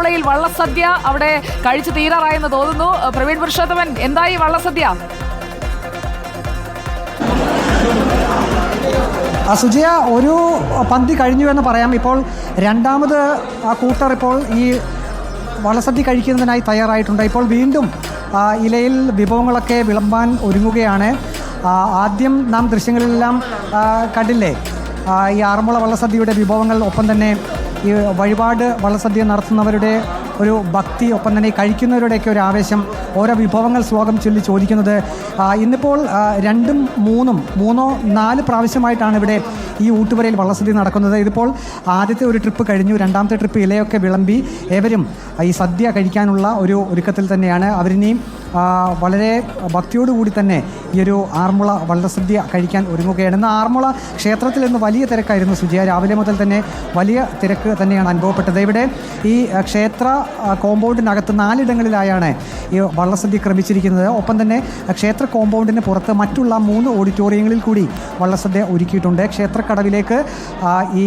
ആറന്മുളയിൽ വള്ളസദ്യ അവിടെ കഴിച്ചു തീരാറായെന്ന് തോന്നുന്നു. പ്രവീൺ പുരുഷോത്തമൻ എന്തായി വള്ളസദ്യ? സുജയ ഒരു പന്തി കഴിഞ്ഞു എന്ന് പറയാം. ഇപ്പോൾ രണ്ടാമത് ആ കൂട്ടർ ഇപ്പോൾ ഈ വള്ളസദ്യ കഴിക്കുന്നതിനായി തയ്യാറായിട്ടുണ്ട്. ഇപ്പോൾ വീണ്ടും ഇലയിൽ വിഭവങ്ങളൊക്കെ വിളമ്പാൻ ഒരുങ്ങുകയാണ്. ആദ്യം നാം ദൃശ്യങ്ങളിലെല്ലാം കണ്ടില്ലേ? ഈ ആറന്മുള വള്ളസദ്യയുടെ വിഭവങ്ങൾ ഒപ്പം തന്നെ ഈ വഴിപാട് വള്ളസദ്യ നടത്തുന്നവരുടെ ഒരു ഭക്തി ഒപ്പം തന്നെ കഴിക്കുന്നവരുടെയൊക്കെ ഒരു ആവേശം ഓരോ വിഭവങ്ങൾ ശ്ലോകം ചൊല്ലി ചോദിക്കുന്നത്. ഇന്നിപ്പോൾ രണ്ടും മൂന്നും മൂന്നോ നാല് പ്രാവശ്യമായിട്ടാണ് ഇവിടെ ഈ ഊട്ടുപുരയിൽ വള്ളസദ്യ നടക്കുന്നത്. ഇതിപ്പോൾ ആദ്യത്തെ ഒരു ട്രിപ്പ് കഴിഞ്ഞു രണ്ടാമത്തെ ട്രിപ്പ് ഇലയൊക്കെ വിളമ്പി ഏവരും ഈ സദ്യ കഴിക്കാനുള്ള ഒരു ഒരുക്കത്തിൽ തന്നെയാണ്. അവരിനെയും വളരെ ഭക്തിയോടുകൂടി തന്നെ ഈ ഒരു ആർമുള വള്ളസദ്യ കഴിക്കാൻ ഒരുങ്ങുകയാണ്. ഇന്ന് ആർമുള ക്ഷേത്രത്തിൽ ഇന്ന് വലിയ തിരക്കായിരുന്നു സുജിയ. രാവിലെ മുതൽ തന്നെ വലിയ തിരക്ക് തന്നെയാണ് അനുഭവപ്പെട്ടത്. ഇവിടെ ഈ ക്ഷേത്ര കോമ്പൗണ്ടിനകത്ത് നാലിടങ്ങളിലായാണ് ഈ വള്ളസദ്യ ക്രമിച്ചിരിക്കുന്നത്. ഒപ്പം തന്നെ ക്ഷേത്ര കോമ്പൗണ്ടിന് പുറത്ത് മറ്റുള്ള മൂന്ന് ഓഡിറ്റോറിയങ്ങളിൽ കൂടി വള്ളസദ്യ ഒരുക്കിയിട്ടുണ്ട്. ക്ഷേത്രക്കടവിലേക്ക് ഈ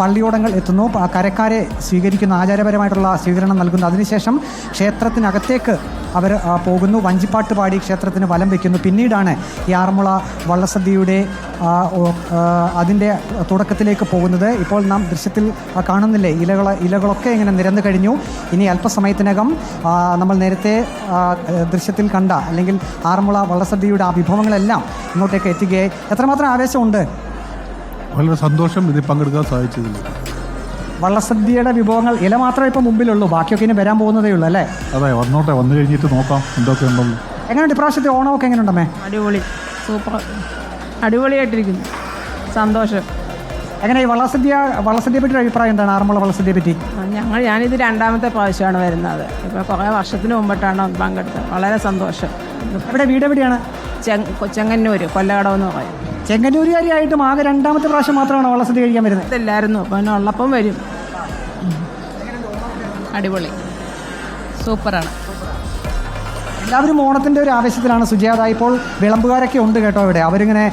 പള്ളിയോടങ്ങൾ എത്തുന്നു. കരക്കാരെ സ്വീകരിക്കുന്ന ആചാരപരമായിട്ടുള്ള സ്വീകരണം നൽകുന്നു. അതിനുശേഷം ക്ഷേത്രത്തിനകത്തേക്ക് അവർ പോകുന്നു. വഞ്ചിപ്പാട്ട് പാടി ക്ഷേത്രത്തിന് വലം വയ്ക്കുന്നു പിന്നീടാണ് ഈ ആറന്മുള വള്ളസദ്യയുടെ അതിന്റെ തുടക്കത്തിലേക്ക് പോകുന്നത്. ഇപ്പോൾ നാം ദൃശ്യത്തിൽ കാണുന്നില്ലേ? ഇലകൾ ഇലകളൊക്കെ ഇങ്ങനെ നിരന്നു കഴിഞ്ഞു. ഇനി അല്പസമയത്തിനകം നമ്മൾ നേരത്തെ ദൃശ്യത്തിൽ കണ്ട അല്ലെങ്കിൽ ആറന്മുള വള്ളസദ്യയുടെ ആ വിഭവങ്ങളെല്ലാം ഇങ്ങോട്ടേക്ക് എത്തുകയായി എത്രമാത്രം ആവേശമുണ്ട്. വളരെ സന്തോഷം ഇതിൽ പങ്കെടുക്കാൻ സാധിച്ചതിൽ വള്ളസദ്യയുടെ വിഭവങ്ങൾ ഇല മാത്രമേ ഇപ്പം മുമ്പിലുള്ളൂ. ബാക്കിയൊക്കെ ഇനി വരാൻ പോകുന്നതേ ഉള്ളൂ അല്ലേ? അതെ വന്നോട്ടെ വന്നു കഴിഞ്ഞിട്ട് നോക്കാം എന്തൊക്കെ ഉണ്ടെന്ന്. എങ്ങനെയുണ്ട് ഇപ്രാവശ്യത്തെ ഓണമൊക്കെ എങ്ങനെയുണ്ടമ്മേ? അടിപൊളി. സൂപ്പർ. അടിപൊളിയായിട്ടിരിക്കുന്നു. സന്തോഷം. എങ്ങനെ ഈ വള്ളസദ്യ വള്ളസദ്യയെ പറ്റി അഭിപ്രായം എന്താണ്? ആറന്മുള വള്ളസദ്യയെ പറ്റി ഞങ്ങൾ ഞാനിത് രണ്ടാമത്തെ പ്രാവശ്യമാണ് വരുന്നത്. ഇപ്പോൾ കുറേ വർഷത്തിന് മുമ്പിട്ടാണ് പങ്കെടുത്തത്. വളരെ സന്തോഷം. ഇവിടെ വീട് എവിടെയാണ്? ചെങ് ചെങ്ങന്നൂർ കൊല്ലകടം എന്ന് പറയും. ചെങ്ങന്നൂരുകാരിയായിട്ടും ആകെ രണ്ടാമത്തെ പ്രാവശ്യം മാത്രമാണ് വള്ളസദ്യ കഴിക്കാൻ വരുന്നത്. ഇതല്ലായിരുന്നു. പിന്നെ ഉള്ളപ്പം വരും. അടിപൊളി. സൂപ്പറാണ്. എല്ലാവരും ഓണത്തിന്റെ ഒരു ആവേശത്തിലാണ് സുജാത ഇപ്പോൾ വിളമ്പുകാരൊക്കെ ഉണ്ട് കേട്ടോ ഇവിടെ. അവരിങ്ങനെ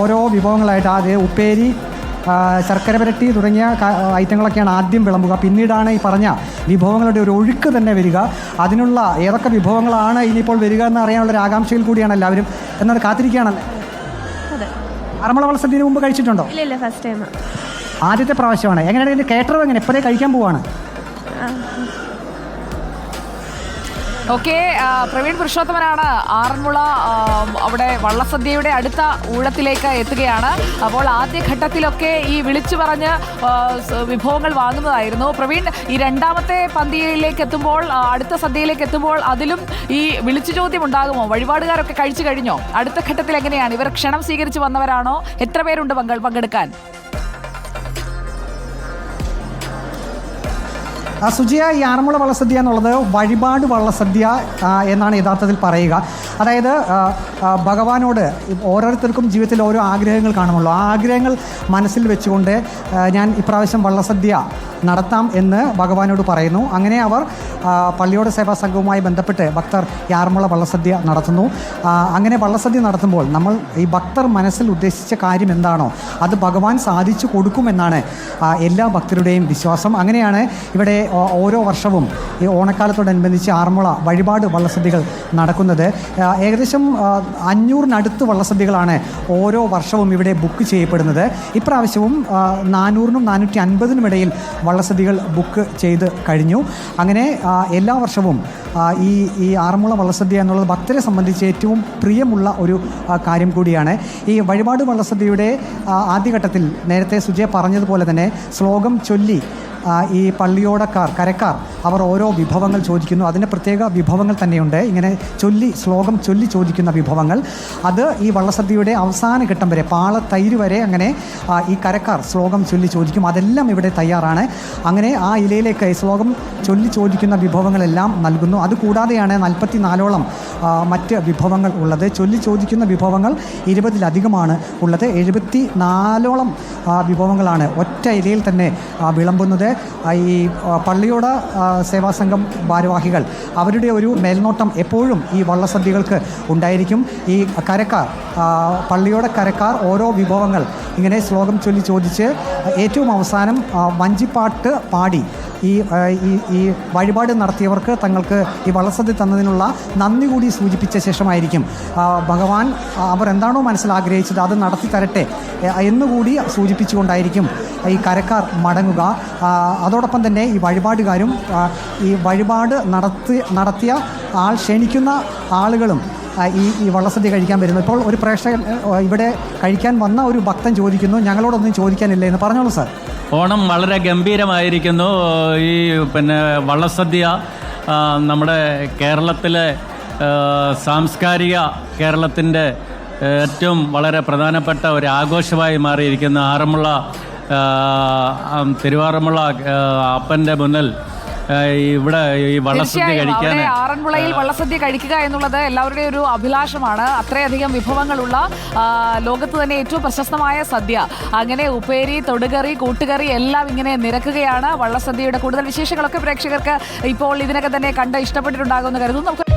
ഓരോ വിഭവങ്ങളായിട്ട് ആദ്യം ഉപ്പേരി ശർക്കര പുരട്ടി തുടങ്ങിയ ഐറ്റങ്ങളൊക്കെയാണ് ആദ്യം വിളമ്പുക. പിന്നീടാണ് ഈ പറഞ്ഞ വിഭവങ്ങളുടെ ഒരു ഒഴുക്ക് തന്നെ വരിക. അതിനുള്ള ഏതൊക്കെ വിഭവങ്ങളാണ് ഇനിയിപ്പോൾ വരിക എന്ന് അറിയാനുള്ള ഒരു ആകാംക്ഷയിൽ കൂടിയാണ് എല്ലാവരും. എന്നത് കാത്തിരിക്കുകയാണല്ലേ? അറമള വള്ളസദ്യന് മുമ്പ് കഴിച്ചിട്ടുണ്ടോ? ഇല്ല ഇല്ല ഫസ്റ്റ് ടൈം ആദ്യത്തെ പ്രാവശ്യമാണ്. എങ്ങനെയാണ് കേട്ടറവ് എങ്ങനെ? എപ്പോഴേ കഴിക്കാൻ പോവാണ്? ഓക്കെ പ്രവീൺ പുരുഷോത്തമനാണ് ആറന്മുള അവിടെ വള്ളസദ്യയുടെ അടുത്ത ഊഴത്തിലേക്ക് എത്തുകയാണ്. അപ്പോൾ ആദ്യ ഘട്ടത്തിലൊക്കെ ഈ വിളിച്ചു പറഞ്ഞ് വിഭവങ്ങൾ വാങ്ങുന്നതായിരുന്നു. പ്രവീൺ ഈ രണ്ടാമത്തെ പന്തിയിലേക്ക് എത്തുമ്പോൾ അടുത്ത സദ്യയിലേക്ക് എത്തുമ്പോൾ അതിലും ഈ വിളിച്ചു ചോദ്യം ഉണ്ടാകുമോ? വഴിപാടുകാരൊക്കെ കഴിച്ചു കഴിഞ്ഞോ? അടുത്ത ഘട്ടത്തിൽ എങ്ങനെയാണ്? ഇവർ ക്ഷണം സ്വീകരിച്ച് വന്നവരാണോ? എത്ര പേരുണ്ട് പങ്കെ പങ്കെടുക്കാൻ? സുജിയ ഈ ആറന്മുള വള്ളസദ്യ എന്നുള്ളത് വഴിപാട് വള്ളസദ്യ എന്നാണ് യഥാർത്ഥത്തിൽ പറയുക. അതായത് ഭഗവാനോട് ഓരോരുത്തർക്കും ജീവിതത്തിൽ ഓരോ ആഗ്രഹങ്ങൾ കാണുമല്ലോ ആ ആഗ്രഹങ്ങൾ മനസ്സിൽ വെച്ചുകൊണ്ട് ഞാൻ ഇപ്രാവശ്യം വള്ളസദ്യ നടത്താം എന്ന് ഭഗവാനോട് പറയുന്നു. അങ്ങനെ അവർ പള്ളിയോട് സേവാ സംഘവുമായി ബന്ധപ്പെട്ട് ഭക്തർ യാർമുള വള്ളസദ്യ നടത്തുന്നു. അങ്ങനെ വള്ളസദ്യ നടത്തുമ്പോൾ നമ്മൾ ഈ ഭക്തർ മനസ്സിൽ ഉദ്ദേശിച്ച കാര്യം എന്താണോ അത് ഭഗവാൻ സാധിച്ചു കൊടുക്കുമെന്നാണ് എല്ലാ ഭക്തരുടെയും വിശ്വാസം. അങ്ങനെയാണ് ഇവിടെ ഓരോ വർഷവും ഈ ഓണക്കാലത്തോടനുബന്ധിച്ച് ആറന്മുള വഴിപാട് വള്ളസദ്യകൾ നടക്കുന്നത്. ഏകദേശം അഞ്ഞൂറിനടുത്ത് വള്ളസദ്യകളാണ് ഓരോ വർഷവും ഇവിടെ ബുക്ക് ചെയ്യപ്പെടുന്നത്. ഇപ്രാവശ്യവും നാനൂറിനും നാനൂറ്റി അൻപതിനും ഇടയിൽ വള്ളസദ്യകൾ ബുക്ക് ചെയ്ത് കഴിഞ്ഞു. അങ്ങനെ എല്ലാ വർഷവും ഈ ഈ ആറന്മുള വള്ളസദ്യ എന്നുള്ളത് ഭക്തരെ സംബന്ധിച്ച് ഏറ്റവും പ്രിയമുള്ള ഒരു കാര്യം കൂടിയാണ്. ഈ വഴിപാട് വള്ളസദ്യയുടെ ആദ്യഘട്ടത്തിൽ നേരത്തെ സുജയ പറഞ്ഞതുപോലെ തന്നെ ശ്ലോകം ചൊല്ലി ഈ പള്ളിയോടക്കാർ കരക്കാർ അവർ ഓരോ വിഭവങ്ങൾ ചോദിക്കുന്നു. അതിന് പ്രത്യേക വിഭവങ്ങൾ തന്നെയുണ്ട്. ഇങ്ങനെ ചൊല്ലി ശ്ലോകം ചൊല്ലി ചോദിക്കുന്ന വിഭവങ്ങൾ. അത് ഈ വള്ളസദ്യയുടെ അവസാന ഘട്ടം വരെ പാളത്തൈര് വരെ അങ്ങനെ ഈ കരക്കാർ ശ്ലോകം ചൊല്ലി ചോദിക്കും. അതെല്ലാം ഇവിടെ തയ്യാറാണ്. അങ്ങനെ ആ ഇലയിലേക്ക് ശ്ലോകം ചൊല്ലി ചോദിക്കുന്ന വിഭവങ്ങളെല്ലാം നൽകുന്നു. അതുകൂടാതെയാണ് നാൽപ്പത്തി നാലോളം മറ്റ് വിഭവങ്ങൾ ഉള്ളത്. ചൊല്ലി ചോദിക്കുന്ന വിഭവങ്ങൾ ഇരുപതിലധികമാണ് ഉള്ളത്. എഴുപത്തി നാലോളം വിഭവങ്ങളാണ് ഒറ്റ ഇലയിൽ തന്നെ വിളമ്പുന്നത്. ഈ പള്ളിയോട ആ, സേവാ സംഘം ഭാരവാഹികൾ അവരുടെ ഒരു മേൽനോട്ടം എപ്പോഴും ഈ വള്ളസദ്യകൾക്ക് ഉണ്ടായിരിക്കും. ഈ കരക്കാർ പള്ളിയോട കരക്കാർ ഓരോ വിഭവങ്ങൾ ഇങ്ങനെ ശ്ലോകം ചൊല്ലി ചോദിച്ച് ഏറ്റവും അവസാനം വഞ്ചിപ്പാട്ട് പാടി ഈ ഈ വഴിപാട് നടത്തിയവർക്ക് തങ്ങൾക്ക് ഈ വള്ളസദ്യ തന്നതിനുള്ള നന്ദി കൂടി സൂചിപ്പിച്ച ശേഷമായിരിക്കും. ഭഗവാൻ അവർ എന്താണോ മനസ്സിൽ ആഗ്രഹിച്ചത് അത് നടത്തി തരട്ടെ എന്നുകൂടി സൂചിപ്പിച്ചുകൊണ്ടായിരിക്കും ഈ കരക്കാർ മടങ്ങുക. അതോടൊപ്പം തന്നെ ഈ വഴിപാടുകാരും ഈ വഴിപാട് നടത്തി നടത്തിയ ആൾ ക്ഷണിക്കുന്ന ആളുകളും ഈ ഈ വള്ളസദ്യ കഴിക്കാൻ വരുന്നു. ഇപ്പോൾ ഒരു പ്രേക്ഷകൻ ഇവിടെ കഴിക്കാൻ വന്ന ഒരു ഭക്തൻ ചോദിക്കുന്നു ഞങ്ങളോടൊന്നും ചോദിക്കാനില്ല? എന്ന് പറഞ്ഞോളൂ സാർ. ഓണം വളരെ ഗംഭീരമായിരിക്കുന്നു. ഈ പിന്നെ വള്ളസദ്യ നമ്മുടെ കേരളത്തിലെ സാംസ്കാരിക കേരളത്തിന്റെ ഏറ്റവും വളരെ പ്രധാനപ്പെട്ട ഒരു ആഘോഷമായി മാറിയിരിക്കുന്ന ആറന്മുള തിരുവാറന്മുള അപ്പന്റെ മുന്നിൽ ഇവിടെ ഈ വള്ളസദ്യ കഴിക്കാൻ ആറന്മുളയിൽ വള്ളസദ്യ കഴിക്കുക എന്നുള്ളത് എല്ലാവരുടെയും ഒരു അഭിലാഷമാണ്. അത്രയധികം വിഭവങ്ങളുള്ള ലോകത്ത് തന്നെ ഏറ്റവും പ്രശസ്തമായ സദ്യ. അങ്ങനെ ഉപ്പേരി തൊടുകറി കൂട്ടുകറി എല്ലാം ഇങ്ങനെ നിരക്കുകയാണ് വള്ളസദ്യയുടെ കൂടുതൽ വിശേഷങ്ങളൊക്കെ പ്രേക്ഷകർക്ക് ഇപ്പോൾ ഇതിനൊക്കെ തന്നെ കണ്ട് ഇഷ്ടപ്പെട്ടിട്ടുണ്ടാകുമെന്ന് കരുതുന്നു. നമുക്ക്